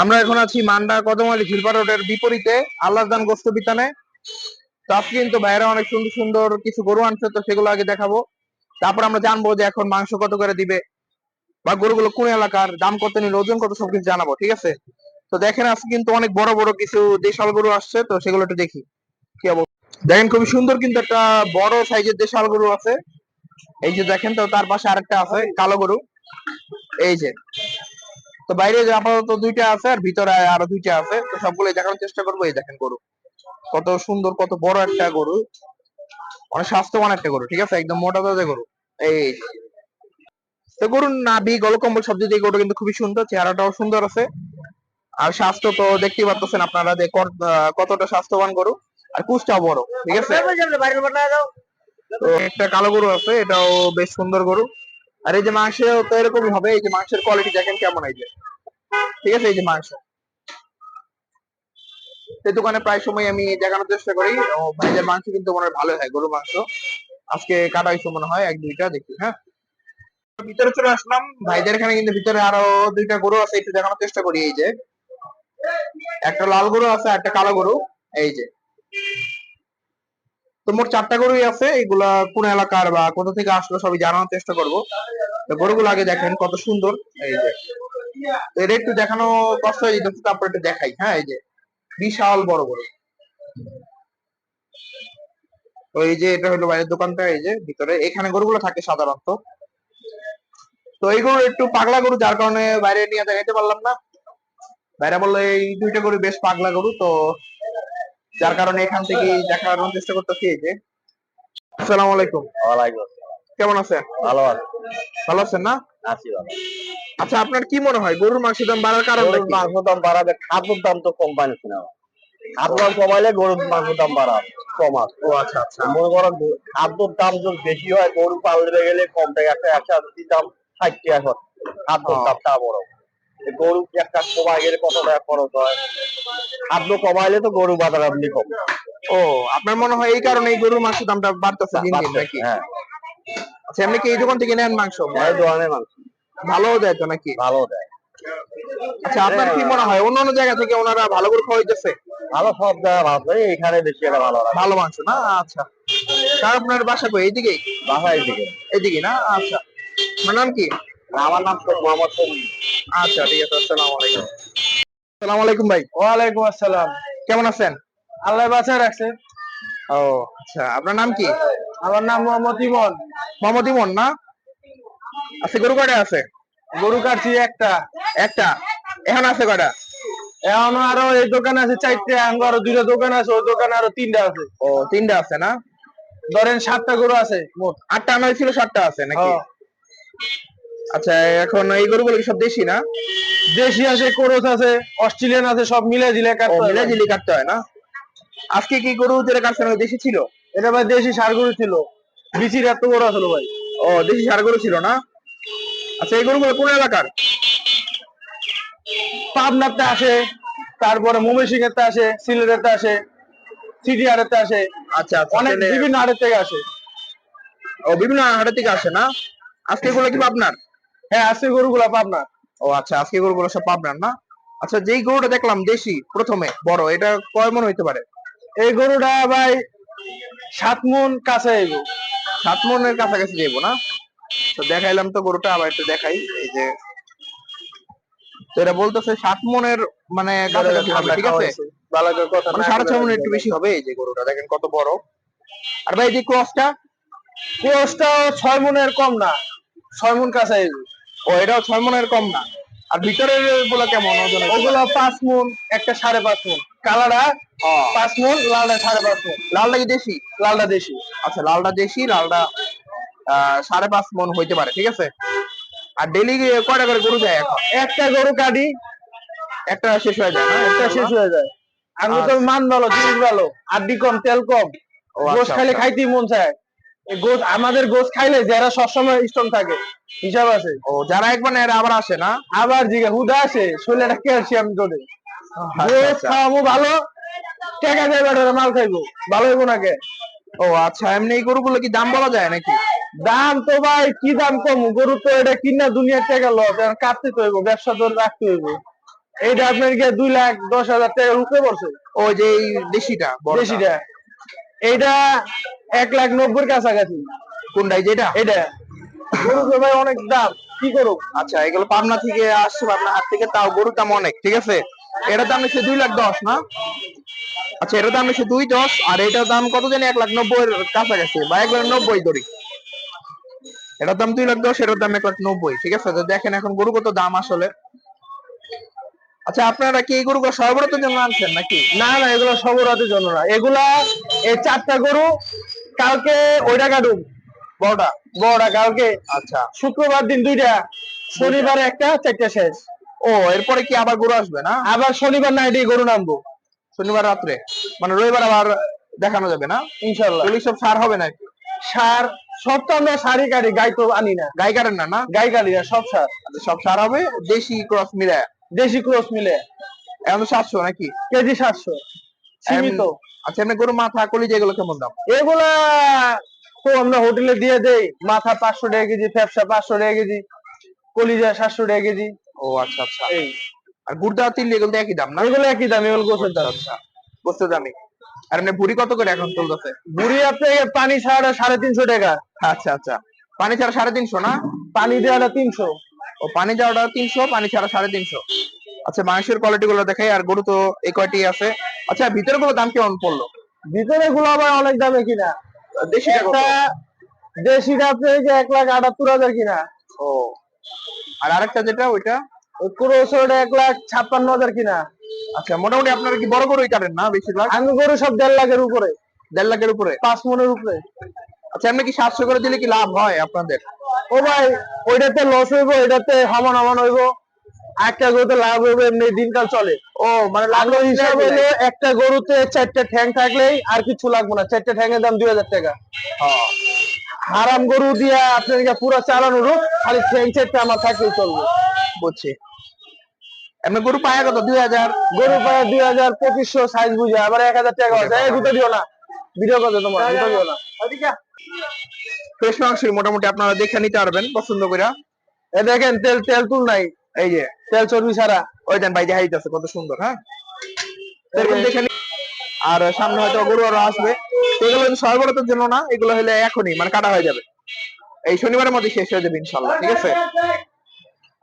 আমরা এখন আছি মান্ডা কদমালি ঝিলপা রোডের বিপরীতে আল্লাহদান গোস্ত বিতানে। তো আজকে কিন্তু বাইরে অনেক সুন্দর সুন্দর কিছু গরু আনছে, তো সেগুলো আগে দেখাবো। তারপর আমরা জানব যে এখন মাংস কত করে দিবে বা গরুগুলো কোন এলাকার, দাম কত নিল, ওজন কত সবকিছু জানাব, ঠিক আছে? তো দেখেন আজকে কিন্তু অনেক বড় বড় কিছু দেশাল গরু আসছে, তো সেগুলো একটু দেখি, কি অবস্থা দেখেন খুবই সুন্দর কিন্তু একটা বড় সাইজের দেশাল গরু আছে। এই যে দেখেন তো, তার পাশে আরেকটা আছে, কালো গরু। এই যে তো বাইরে আপাতত দুইটা আছে আর ভিতরে আরও দুইটা আছে তো সবগুলো দেখানোর চেষ্টা করব এই দেখেন গরু কত সুন্দর কত বড় একটা গরু অনেক স্বাস্থ্যবান একটা গরু ঠিক আছে একদম মোটা তাজা গরু এই। তো গরুর নাভি গলকম্বল সব দিক গরু কিন্তু খুবই সুন্দর চেহারাটাও সুন্দর আছে আর স্বাস্থ্য তো দেখতেই পাচ্ছেন আপনারা যে কত- কতটা স্বাস্থ্যবান গরু আর কুচটাও বড় ঠিক আছে তো একটা কালো গরু আছে এটাও বেশ সুন্দর গরু আর এই যে মাংস তো এরকমই হবে, এই যে মাংসের কোয়ালিটি দেখেন কেমন এই যে। ঠিক আছে, এই যে মাংস। এই দোকানে প্রায় সময় আমি দেখানোর চেষ্টা করি। ভাইদের মাংস কিন্তু মনে হয় ভালো হয় গরু মাংস। আজকে কাটা হয়েছে মনে হয়, এক দুইটা দেখি হ্যাঁ। ভিতরে চলে আসলাম। ভাইদের এখানে কিন্তু ভিতরে আরও দুইটা গরু আছে, একটু দেখানোর চেষ্টা করি, এই যে। একটা লাল গরু আছে একটা কালো গরু, এই যে। তো মোট চারটা গরুই আছে, এগুলা কোন এলাকার বা কোথা থেকে আসলো সবই জানানোর চেষ্টা করব। তো গরুগুলো আগে দেখেন কত সুন্দর, এই যে। এটা একটু দেখানো কষ্ট হয়ে যেতেছে তারপর একটু দেখাই হ্যাঁ এই যে। বিশাল বড় গরু। তো এই যে এটা হলো বাইরের দোকানটা, এই যে ভিতরে। এখানে গরুগুলো থাকে সাধারণত। তো এই গরু একটু পাগলা গরু, যার কারণে বাইরে নিয়ে দেখাইতে পারলাম না। বাইরে বলল এই দুইটা গরু বেশ পাগলা গরু, তো যার কারণে এখান থেকে দেখানোর চেষ্টা করতেছি এই যে। আসসালামু আলাইকুম। ওয়ালাইকুম কেমন আছেন? ভালো আছে। ভালো আছেন না? আছি ভালো। আচ্ছা আপনার কি মনে হয় গরুর মাংসের দাম বাড়ার কারণ মাংস দাম বাড়াবে খাদ্যর দাম তো কম পাইছে না? খাদ্য কমাইলে গরুর মাংস দাম বাড়াবে কমাস ও আচ্ছা আচ্ছা। মনে করো গো- খাদ্যর দাম যদি বেশি হয় গরু পালতে গেলে কম থেকে একটা একশো আশি দাম ষাট টাকা খাদ্যর দামটা বড়। গরু একটা কমায় গেলে কত টাকা খরচ হয়? খাদ্য কমাইলে তো গরু বাজার আপনি কম। ও আপনার মনে হয় এই কারণে এই গরুর মাংসের দামটা বাড়তেছে দিন দিন নাকি? হ্যাঁ। আচ্ছা আপনি কি এই দোকান থেকে নেন মাংস? এই ধরনের মাংস। ভালো দেয় তো নাকি? ভালো দেয়। আচ্ছা আপনার কি মনে হয় অন্য অন্য জায়গা থেকে ওনারা ভালো করে খাওয়াইতেছে? ভালো সব জায়গায় ভালো এখানে বেশি একটা ভালো ভালো মাংস না? আচ্ছা। তার আপনার বাসা কই? এইদিকেই বাসায় এইদিকে। এইদিকে না? আচ্ছা। আপনার নাম কি? আমার নাম তো মোহাম্মদ আচ্ছা ঠিক আছে আসসালামু আলাইকুম। আসসালামু আলাইকুম ভাই। ওয়ালাইকুম আসসালাম। কেমন আছেন? আল্লাহ বাঁচায় রাখছে। ও আচ্ছা আপনার নাম কি? আমার নাম মোহাম্মদ ইমন। মোহাম্মদ ইমন না? আচ্ছা গরু কয়টা আছে? গরু কাটছি একটা। একটা? এখন আছে কয়টা? এখন আরও এই দোকানে আছে চারটে আঙ্গ আরও দুইটা দোকান আছে ওই দোকানে আরও তিনটা আছে। ও তিনটা আছে না? ধরেন সাতটা গরু আছে মোট। আটটা আনা হয়েছিল সাতটা আছে নাকি। আচ্ছা এখন এই গরুগুলো কি সব দেশি না? দেশি আছে কোরস আছে অস্ট্রেলিয়ান আছে সব মিলে জিলে কাটতে হয়। মিলে জিলি কাটতে হয় না? আজকে কি গরু যেটা কাটছেন ওই দেশি ছিল? এটা ভাই দেশি সার গরু ছিল। বিচির এত বড় ছিল ভাই। ও দেশি সার গরু ছিল না? আচ্ছা এই গরুগুলো কোন এলাকার? পাবনাতে আসে তারপরে ময়মনসিংহেতে আসে সিলেটেতে আসে সিটিআরেতে আসে আচ্ছা আচ্ছা অনেক বিভিন্ন হাটের থেকে আসে। ও বিভিন্ন হাটের থেকে আসে না? আজকে এগুলো কি আপনার হ্যাঁ আসছে গরুগুলা পাবনা ও আচ্ছা আজকে গরুগুলো সব পাবনার না? আচ্ছা যেই গরুটা দেখলাম দেশি প্রথমে বড় এটা কয় মন হইতে পারে? এই গরুটা ভাই সাত মন কাছে এগো সাত মনের কাছাকাছি যাব না? তো দেখাইলাম তো গরুটা আবার একটু দেখাই এই যে। তো এটা বলতেছে সাত মনের মানে কাছাকাছি হবে ঠিক আছে? মানে সাড়ে ছয় মনের একটু বেশি হবে এই যে গরুটা দেখেন কত বড়। আর ভাই এই যে ক্রসটা? কোর্সটাও ছয় মনের কম না ছয় মন কাছে এগো ও এটাও ছয় মনের কম না। আর ভিতরেরগুলো কেমন? ওজন ওগুলো পাঁচ মন একটা সাড়ে পাঁচ মন? ও, পাঁচ মন লালটা সাড়ে পাঁচ মন। লালটা কি দেশি? লালটা দেশি। আচ্ছা লালটা দেশি লালটা সাড়ে পাঁচ মন হইতে পারে ঠিক আছে? আর ডেলি কয়টা করে গরু যায় এখন? একটা গরু কাটি একটা শেষ হয়ে যায় না? একটা শেষ হয়ে যায়। আমি তো মান ভালো জিনিস ভালো। আড্ডি কম তেল কম। গোস আচ্ছা, খাইলে আচ্ছা। খাইতেই মন চায়। গোস আমাদের গোস খাইলে যারা সবসময় স্ট্রং থাকে। হিসাব আছে। ও যারা একবার নেয় এরা আবার আসে না? আবার জিগে হুদা আসে শরীরে ক্যালসিয়াম জোরে। আচ্ছা, গোস আচ্ছা। খাওয়াবো ভালো টাকা দেয় বেটারে মাল খাইবো। ভালো হইবো নাকি? ও আচ্ছা এমনি এই গরুগুলো কি দাম বলা যায় নাকি? দাম তো ভাই কি দাম কম? গরু তো এটা কিনা দুনিয়ার টাকা লস কাটতে তো হইব ব্যবসা তো রাখতে হইবো। এইটা আপনার কি দুই লাখ দশ হাজার টাকার উপরে পড়ছে। ওই যে এই দেশিটা। বেশিটা এইটা এক লাখ নব্বই কাছাকাছি। কোনটাই যেটা? এটা গরু তো ভাই অনেক দাম কি করো আচ্ছা এগুলো পাবনা থেকে আসছে পাবনা হাট থেকে তাও গরুর দাম অনেক ঠিক আছে? এটার দাম নিচ্ছে দুই লাখ দশ না? আচ্ছা এটার দাম নিচ্ছে দুই দশ আর এটার দাম কত জানি? এক লাখ নব্বই কাছাকাছি বা এক লাখ নব্বই ধরি। এটার দাম দুই লাখ দশ এটার দাম এক লাখ নব্বই ঠিক আছে? তো দেখেন এখন গরু কত দাম আসলে। আচ্ছা আপনারা কি এই গরুগুলো সর্বরতের জন্য আনছেন নাকি? না না এগুলো সবরাতের জন্য না। এগুলা এই চারটা গরু কালকে ওইটা কাটুক বড়টা। বড়টা কালকে। আচ্ছা। শুক্রবার দিন দুইটা শনিবার একটা চারটা শেষ। ও এরপরে কি আবার গরু আসবে না? আবার শনিবার নাইটে গরু নামবো। শনিবার রাত্রে? মানে রবিবার আবার দেখানো যাবে না? ইনশাল্লাহ এগুলি সব সার হবে নাকি? সার সব তো আমরা সারই কাটি গাই তো আনি না। গাই কাটেন না না? গাই কাটি না সব সার। আচ্ছা, সব সার হবে দেশি ক্রস মিলে দেশি ক্রস মিলে। এখন সাতশো নাকি? কেজি সাতশো। সীমিত। আচ্ছা এমনি গরু মাথা কলি যেগুলো কেমন দাম? এগুলা তো আমরা হোটেলে দিয়ে দেই। মাথা পাঁচশো টাকা কেজি ফ্যাপসা পাঁচশো টাকা কেজি কলিজা সাতশো টাকা কেজি। ও আচ্ছা আচ্ছা। এই। আর গুড়দা তিল এগুলো একই দাম না? এগুলো একই দাম এগুলো গোছের দাম। আচ্ছা বুঝতে দামি আর এমনি ভুড়ি কত করে এখন চলতেছে? বুড়ি আপনি পানি ছাড়া সাড়ে তিনশো টাকা। আচ্ছা আচ্ছা। পানি ছাড়া সাড়ে তিনশো না? পানি দেওয়াটা তিনশো। ও পানি যাওয়াটা তিনশো পানি ছাড়া সাড়ে তিনশো। আচ্ছা মাংসের কোয়ালিটি গুলো দেখাই আর গরু তো এই কয়টি আছে। আচ্ছা ভিতরে গুলো দাম কেমন পড়ল? ভিতরে গুলো আবার অনেক দামে কিনা? দেশিটা আপনি যে এক লাখ আটাত্তর হাজার কিনা। ও। আর আরেকটা যেটা ওইটা? এক লাখ ছাপ্পান্ন হাজার কিনা। আচ্ছা মোটামুটি আপনারা কি বড় গরুই কাটেন না বেশিরভাগ আমি গরু সব দেড় লাখের উপরে। দেড় লাখের উপরে? পাঁচ মনের উপরে। আচ্ছা এমনি কি সাতশো করে দিলে কি লাভ হয় আপনাদের? ও ভাই ওইটাতে লস হইব এটাতে সমান সমান হইব একটা গরুতে লাভ হইব এমনি দিনকাল চলে। ও মানে লাভ আলো হিসাব হইলে একটা গরুতে চারটা ঠ্যাং থাকলেই আর কিছু লাগবে না। চারটা ঠ্যাঙের দাম দুই হাজার টাকা। হারাম গরু দিয়া আপনার পুরো চালানো রূপ খালি ঠ্যাং চারটা আমার থাকলেই চলবে। বুঝছি। এমনি গরু পায়া কত? দুই হাজার? গরু পায় দুই হাজার পঁচিশশো সাইজ বুঝে। আবার এক হাজার টাকা আছে। দুটো দিও না। ভিডিও করতে তোমার দুটো দিও না ফ্রেশ মাংস মোটামুটি আপনারা দেখে নিতে পারবেন, পছন্দ করে এ দেখেন, তেল তেল তুল নাই। এই যে, তেল চর্বি ছাড়া। ওই দেন ভাই, দেখাই যাচ্ছে কত সুন্দর হ্যাঁ? দেখে আর সামনে হয়তো গরু আরও আসবে। এগুলো সর্বরতের জন্য না, এগুলো হলে এখনই মানে কাটা হয়ে যাবে। এই শনিবারের মধ্যে শেষ হয়ে যাবে, ইনশাল্লাহ, ঠিক আছে?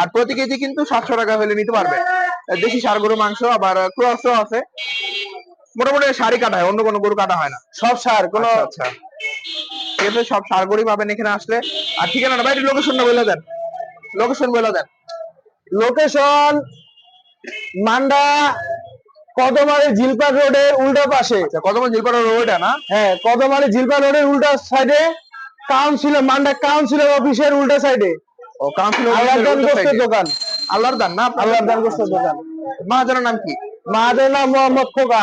আর প্রতি কেজি কিন্তু সাতশো টাকা হলে নিতে পারবে। দেশি সার গরু মাংস, আবার ক্রসও আছে। মোটামুটি শাড়ি কাটা হয়, অন্য কোনো গরু কাটা হয় না। সব সার, কোনো আচ্ছা। সব পাবেন এখানে আসলে। আর লোকেশনটা বলে দেন। লোকেশন বলে দেন। লোকেশন মান্ডা কদমারি রোডের উল্টো পাশে। আচ্ছা রোড না? হ্যাঁ কদমারি রোডের উল্টা সাইডে কাউন্সিলর মান্ডা কাউন্সিলর অফিসের উল্টা সাইডে ও কাউন্সিল আল্লাহর দান গোস্তের দোকান। আল্লাহর দান না আল্লাহর দান গোস্তের দোকান। মাহাজনের নাম কি? মাহাদের নাম মোহাম্মদ খোকা।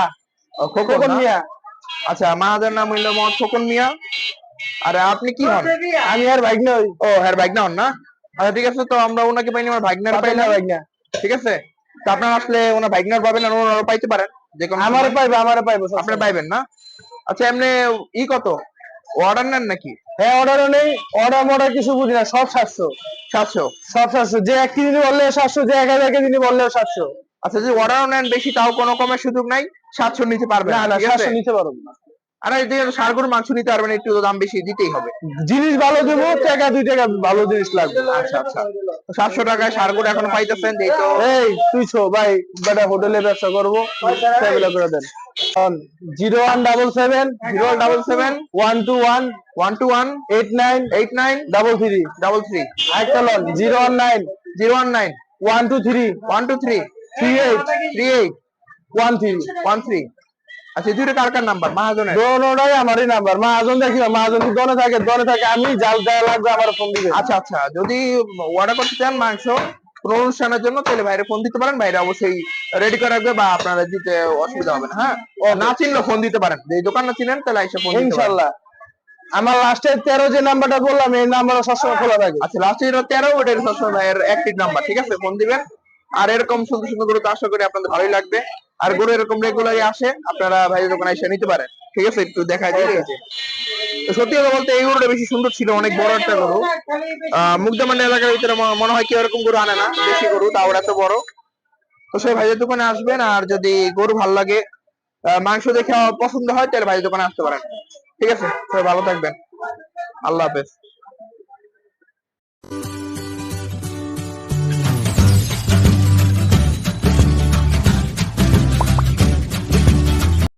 খোকন? মিয়া। আচ্ছা মাহাজের নাম হইল মোহাম্মদ খোকন মিয়া। আর আপনি কি হন? আমি আর নই ও হ্যাঁ ভাগনা হন না? আচ্ছা ঠিক আছে তো আমরা ওনাকে পাইনি আমার ভাগনার পাইনা পাইলাম। বাইক ঠিক আছে? তো আপনারা আসলে ওনার ভাগনার পাবেন আর ওনারও পাইতে পারেন। যে কোনো আমারে পাইবে আমারে পাইবে আপনি পাইবেন না? আচ্ছা এমনি ই কত? অর্ডার নেন নাকি? হ্যাঁ অর্ডারও নেই। অর্ডার মর্ডার কিছু বুঝি না সব সাতশো। সাতশো? সব সাতশো। যে এক কেজি বললেও সাতশো যে এক হাজার কেজি বললেও সাতশো। আচ্ছা যদি অর্ডারও নেন বেশি তাও কোনো কমের সুযোগ নাই। সাতশো নিতে পারবেন না না? সাতশো নিতে পারব না। আর এই যে সারগুলো মাংস নিতে পারবেন একটু দাম বেশি দিতেই হবে। জিনিস ভালো দেবো টাকা দুই টাকা ভালো জিনিস লাগবে। আচ্ছা আচ্ছা। সাতশো টাকায় সারগুলো এখন পাইতেছেন যেই তো। এই ভাই বেটা হোটেলে ব্যবসা করব করে দেন। Zero one double seven zero double seven one two one one two one eight nine eight nine double three. Double three. আরেকটা loan zero one nine zero one nine. One two three. One two three. Three eight. Three eight. One three. One three. আচ্ছা দুইটা কার কার number মাহাজনের? দোনোটাই আমারই number মাহাজন দেখি মাহাজন থাকে দনে থাকে আমি জাল দেওয়া লাগবে আমার ফোন দিবে। আচ্ছা আচ্ছা যদি অর্ডার করতে চান মাংস কোনো অনুষ্ঠানের জন্য তাহলে বাইরে ফোন দিতে পারেন। বাইরে অবশ্যই রেডি করে রাখবে বা আপনারা দিতে অসুবিধা হবে না হ্যাঁ? না চিনলে ফোন দিতে পারেন। যে দোকান না চিনেন তাহলে এসে ফোন দিতে ইনশাল্লাহ। আমার লাস্টের তেরো যে নাম্বারটা বললাম এই নাম্বার সবসময় খোলা থাকে। আচ্ছা লাস্ট যেটা তেরো ওটার সবসময় ভাইয়ের অ্যাক্টিভ নাম্বার ঠিক আছে? ফোন দিবেন। আর এরকম সুন্দর সুন্দর করে তো আশা করি আপনাদের ভালোই লাগবে। আর গরু এরকম রেগুলারই আসে, আপনারা ভাইয়ের দোকানে এসে নিতে পারেন। ঠিক আছে, একটু দেখা যায় সত্যি কথা বলতে এই গরুটা বেশি সুন্দর ছিল, অনেক বড় একটা গরু। আহ মুগ্ধমান্ড এলাকার ভিতরে মনে হয় কেউ এরকম গরু আনে না, দেশি গরু, তাও এত বড়। অবশ্যই ভাইয়ের দোকানে আসবেন, আর যদি গরু ভালো লাগে মাংস দেখে পছন্দ হয়, তাহলে ভাইয়ের দোকানে আসতে পারেন। ঠিক আছে, সবাই ভালো থাকবেন। আল্লাহ হাফেজ।